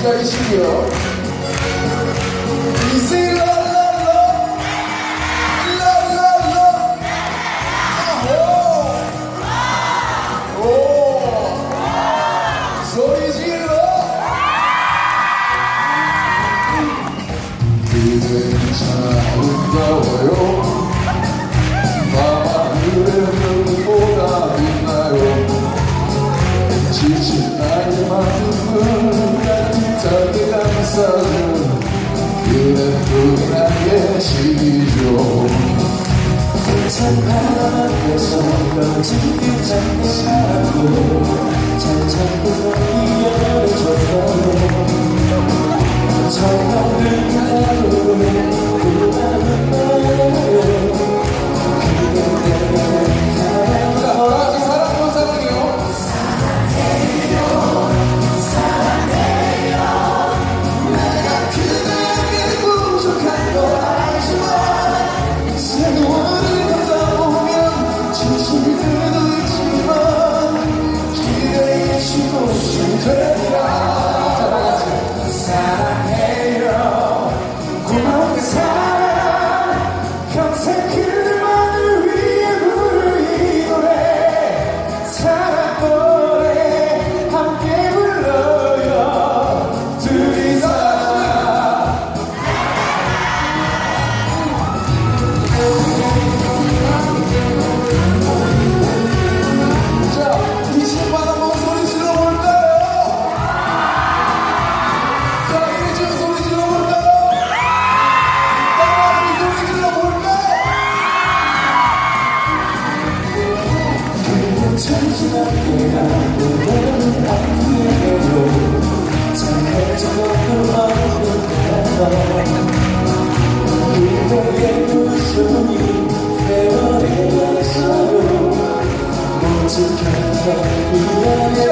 기다리시고요. 이슬람 나서는 그런 불안의 시기죠 세상 바닥에서 널 지키지 time. to California.